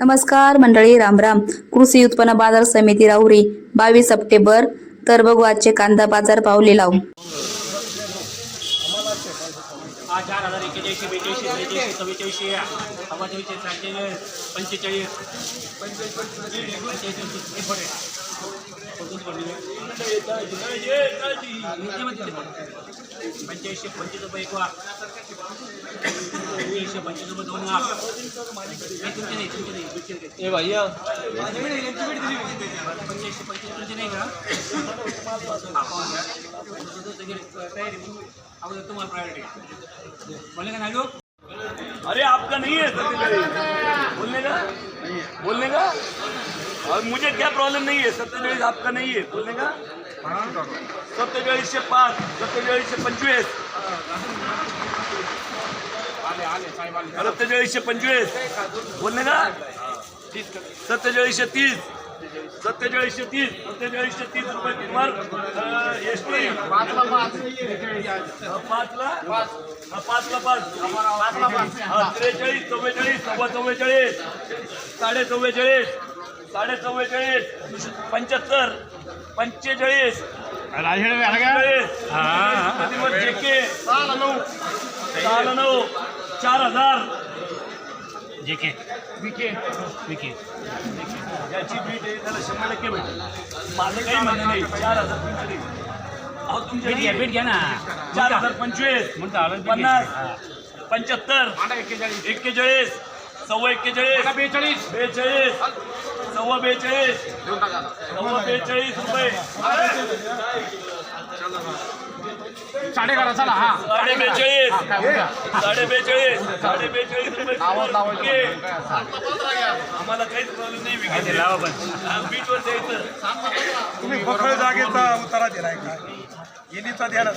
नमस्कार मंडळी रामराम कृषी उत्पन्न बाजार समिती राहुरी बावीस सप्टेंबर. तर बघू आजचे कांदा बाजार पावले लावू. पंचेचाळीस पंच्याऐंशी पंचवीस रुपये एक वाट पंच्याऐंशी पंचवीस रुपये दोन वाट तुमचे नाही तुमचे नाही तुमचे नाही. ए भैया। पंच्याऐंशी पंचवीस तुमचे नाही का अगोदर तुम्हाला प्रायोरिटी बोलले का नागू अरे आपका नहीं है बोलने का? बोलने का? और मुझे क्या प्रॉब्लम नहीं है? सत्तेचाळीस आपका नहीं है। बोलने का? सत्तेचाळीसशे पाच सत्तेचाळीसशे पंचवीस। सत्तेचाळीसशे पंचवीस। बोलने का? सत्तेचाळीसशे तीस। सत्तेचाळीसशे तीस सत्तेचाळीसशे तीस रुपये किंमत एस टी। पाचला? पाचला पाचला पाच। हा, त्रेचाळीस चव्वेचाळीस सव्वा चव्वेचाळीस साडे चव्वेचाळीस साडे चव्वेचाळीस पंच्याहत्तर पंचेचाळीस जेके नऊ नऊ चार हजार जे के विके विके याची बीट आहे त्याला शंभर टक्के भेटेल. माझं काही म्हणणं नाही. चार हजार तुमचे अहो तुमचे बीट घ्या बीट घ्या ना. चार हजार पंचवीस. म्हणतो पन्नास. पंच्याहत्तर एक्केचाळीस. सव्वा एक्केचाळीस बेचाळीस. बेचाळीस. सव्वा बेचाळीस. सव्वा बेचाळीस रुपये. साडे करा चला हा. साडे बेचाळीस. साडे बेचाळीस. साडे बेचाळीस रुपये. ओके. आम्हाला काहीच प्रॉब्लेम नाही. विकायचे लावा पण. बीटवर द्यायचं तुम्ही जागेचा उतारा दिलाय का? येणीचा द्या ना.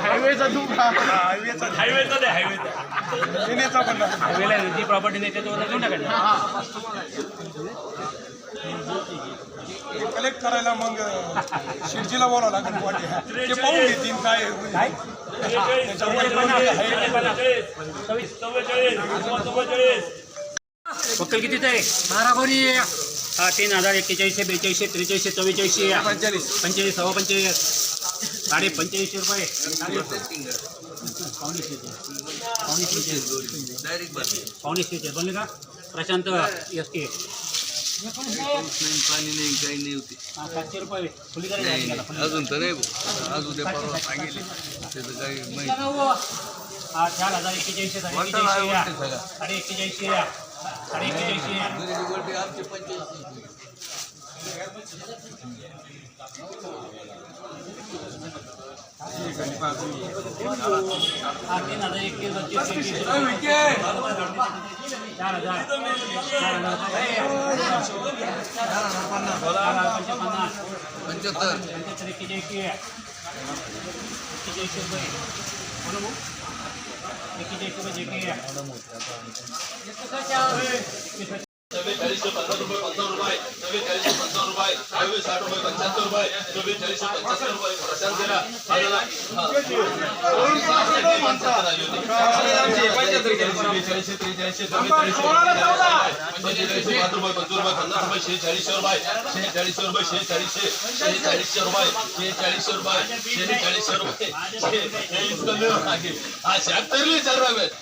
हायवेचा तू हा, हायवेचा द्या. हायवेचा हायवेचा येणीचा पण नका. हायवेला जी प्रॉपर्टी नाही त्याच्यावर देऊन टाकायचं हे कलेक्ट करायला मग शिर्जीला बोलावं लागेल गुवाहाटी ते पाहून घेतील काय. त्रेचाळीस, चव्वेचाळीस. पक्कल कितीच आहे माराखोरी हा तीन हजार एक्केचाळीसशे बेचाळीसशे त्रेचाळीसशे चव्वेचाळीसशे पंचेचाळीस. पंचेचाळीस सव्वा पंचेचाळीस. साडे पंच्याऐंशी रुपये. पावणे शेहेचाळीस बनले का प्रशांत एस के पाणी नाही काही नाही होते सातशे रुपये. फुली करायची आहे का? अजून तर नाही. आज उद्या परवा सांगेल त्याचं काही माहिती चार हजार एक्केचाळीसशे साडे एक्केचाळीसशे. साडे एक्केचाळीसशे साडे आमचे हा तीन हजार एकवीस बत्तीस चार हजार चार हजार पन्नास पंच्याहत्तर पंच्याहत्तर एक्केचाळीसशे एक्केचाळीसशे रुपये जे काही आहे. हायवे साठ रुपये पंच्याहत्तर रुपये चव्वेचाळीसशे पंच्याहत्तर रुपये प्रशांत जरा बेचाळीसशे त्रेचाळीसशे पंचेचाळीसशे पाच रुपये पंचवीस रुपये पन्नास रुपये शेहेचाळीसशे रुपये शेहेचाळीसशे रुपये शेहेचाळीसशे शेहेचाळीसशे रुपये शेहेचाळीसशे रुपये शेहेचाळीसशे रुपये शहात्तर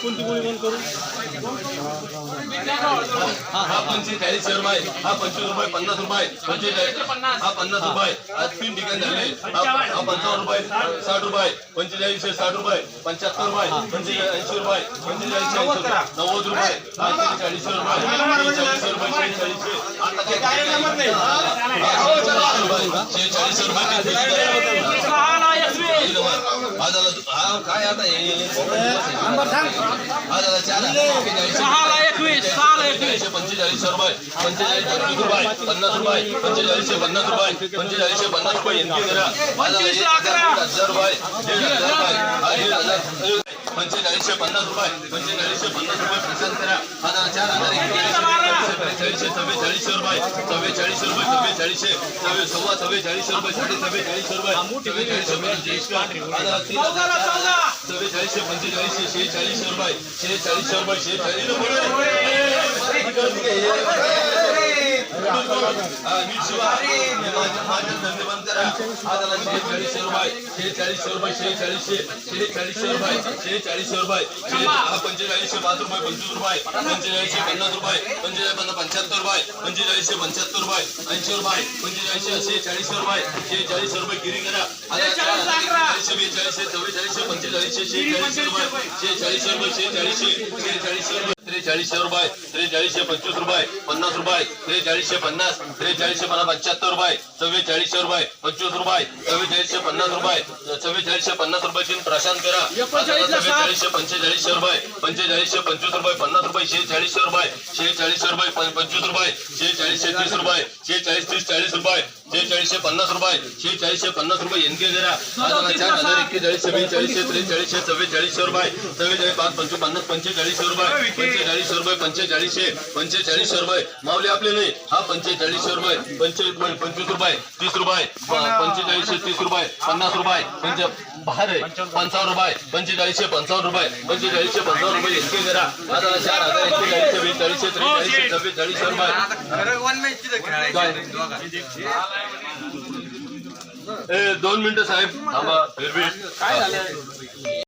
आहे. मग वर काय हा हा पंचेचाळीसशे रुपये हा पंचवीस रुपये पन्नास रुपये पंचेचाळीस हा पन्नास रुपये हा तीन ठिकाणी झाले हा हा पंचावन्न रुपये साठ रुपये पंचेचाळीसशे साठ रुपये पंच्याहत्तर रुपये पंचेचाळीस पंचेचाळीसशे रुपये नव्वद रुपये हा शेहेचाळीसशे रुपये शेहेचाळीसशे रुपये हा, हा, शेहेचाळीसशे रुपये शेहेचाळीसशे रुपये इथं मार. हा झाला दु- हा काय आता हे हा झाला चार एक्केचाळीस सहाला एकवीस सहाला एकवीस पंचेचाळीसशे पंचेचाळीस रुपये पंचेचाळीस पंचवीस रुपये पन्नास रुपये पंचेचाळीसशे पन्नास रुपये पंचेचाळीसशे पन्नास रुपये एनकी करा हा झाला एक हजार दीड हजार रुपये दीड हजार रुपये हा दीड हजार पंचेचाळीसशे पन्नास रुपये पंचेचाळीसशे पन्नास रुपये प्रशांत करा हा झाला चार हजार एक्केचाळीसशे त्रेचाळीसशे चव्वेचाळीसशे रुपये चव्वेचाळीसशे रुपये चव्वेचाळीसशे चव्वे सव्वा चव्वेचाळीसशे रुपये साडे चव्वेचाळीसशे रुपये चव्वेचाळीसशे पंचेचाळीस हा झाला तीन हजार चव्वेचाळीसशे पंचेचाळीसशे शेहेचाळीसशे रुपये शेहेचाळीसशे रुपये शेहेचाळीसशे रुपये शेहेचाळीसशे रुपये शेहेचाळीसशे शेहेचाळीसशे रुपये शेहेचाळीसशे रुपये पंचेचाळीसशे पाच रुपये पंचवीस रुपये पंचेचाळीसशे पन्नास रुपये पंचेचाळीस पन्नास पंच्याहत्तर रुपये पंचेचाळीसशे पंच्याहत्तर रुपये ऐंशी रुपये पंचेचाळीसशे शेहेचाळीसशे रुपये शेहेचाळीसशे रुपये गिरी करा चाळीसशे बेचाळीसशे चव्वेचाळीसशे पंचेचाळीसशे शेहेचाळीसशे रुपये शेहेचाळीसशे रुपये शेहेचाळीसशे शेहेचाळीसशे रुपये त्रेचाळीसशे रुपये त्रेचाळीसशे पंचवीस रुपये पन्नास रुपये त्रेचाळीसशे पन्नास त्रेचाळीसशे पन्नास पंच्याहत्तर रुपये चव्वेचाळीसशे रुपये पंचवीस रुपये चव्वेचाळीसशे पन्नास रुपये चव्वेचाळीसशे पन्नास रुपये तीन प्रशांत करा चव्वेचाळीसशे पंचेचाळीसशे रुपये पंचेचाळीसशे पंचवीस रुपये पन्नास रुपये शेहेचाळीसशे रुपये शेहेचाळीसशे रुपये पंचवीस रुपये शेहेचाळीसशे तीस रुपये शेहेचाळीस तीस चाळीस रुपये शेहेचाळीसशे पन्नास रुपये शेहेचाळीसशे पन्नास रुपये एनके करा आता चार हजार एक्केचाळीसशे बेचाळीसशे त्रेचाळीसशे चव्वेचाळीसशे रुपये. चव्वेचाळीस पाच पंचवीस पन्नास पंचेचाळीसशे रुपये. पंचेचाळीसशे रुपये पंचेचाळीसशे पंचेचाळीसशे रुपये. मावले आपले नाही. हा पंचेचाळीसशे रुपये पंचे पंचवीस रुपये तीस रुपये पंचेचाळीसशे तीस रुपये पन्नास रुपये पंच बाहेर पंचावन्न रुपये पंचेचाळीसशे पंचावन्न रुपये पंचेचाळीसशे पंचावन्न रुपये एनके करा आता चार हजार एक्केचाळीसशे बेचाळीसशे त्रेचाळीसशे चव्वेचाळीसशे रुपये. दोन मिनिटं साहेब थांबा फिरबीट काय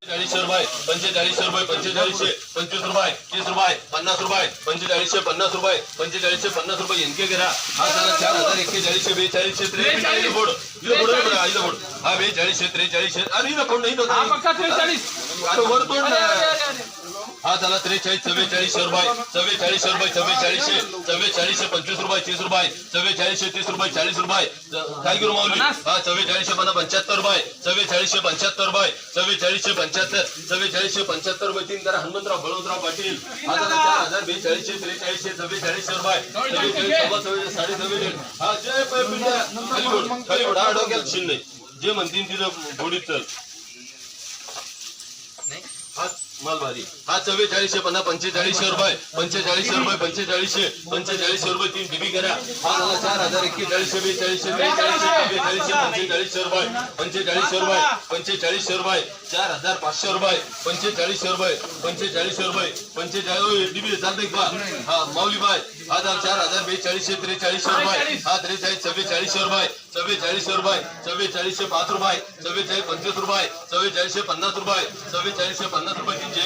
चाळीसशे रुपये पंचेचाळीसशे रुपये पंचेचाळीसशे पंचवीस रुपये तीस रुपये पन्नास रुपये पंचेचाळीसशे पन्नास रुपये पंचेचाळीसशे पन्नास रुपये एनके करा. हा झाला चार हजार एक्केचाळीसशे बेचाळीसशे त्रेचाळीस बोर्ड. इथं बोर्ड बघा इथं बोर्ड. हा बेचाळीसशे त्रेचाळीसशे. अरे इथं कोण नाही वर तोड हा झाला त्रेचाळीस चव्वेचाळीसशे रुपये चव्वेचाळीसशे रुपये चव्वेचाळीसशे चव्वेचाळीसशे पंचवीस रुपये तीस रुपये. चव्वेचाळीसशे तीस रुपये चाळीस रुपये. काय करू माऊली? हा चव्वेचाळीसशे पन्नास पंच्याहत्तर रुपये. चव्वेचाळीसशे पंच्याहत्तर रुपये. चव्वेचाळीसशे पंच्याहत्तर. चव्वेचाळीसशे पंच्याहत्तर रुपये. तीन करा हनुमंतराव बळवंतराव पाटील. हा झाला चार हजार बेचाळीसशे त्रेचाळीसशे चव्वेचाळीसशे रुपये. चव्वेचाळीस चव्वेचाळीस साडे चव्वेचाळीस हा जय पैपिंडा खाली हा शिन नाही. जे म्हणतील तिथं गोडीत चल. हा माल भारी हा चव्वेचाळीसशे पन्नास पंचेचाळीसशे रुपये पंचेचाळीसशे रुपये पंचेचाळीसशे पंचेचाळीसशे रुपये तीन डीबी करा हा झाला चार हजार एक्केचाळीसशे बेचाळीसशे त्रेचाळीसशे चव्वेचाळीसशे पंचेचाळीसशे रुपये पंचेचाळीसशे रुपये पंचेचाळीसशे रुपये चार हजार पाचशे रुपये पंचेचाळीसशे रुपये पंचेचाळीसशे रुपये पंचेचाळीस डीबी चालतंय हा हा झाला चार हजार बेचाळीसशे त्रेचाळीसशे रुपये. हा त्रेचाळीस चव्वेचाळीसशे रुपये. चव्वेचाळीसशे रुपये. चव्वेचाळीसशे पाच रुपये. चव्वेचाळीस पंचवीस रुपये. चव्वेचाळीसशे पन्नास रुपये. चव्वेचाळीसशे पन्नास रुपये तीन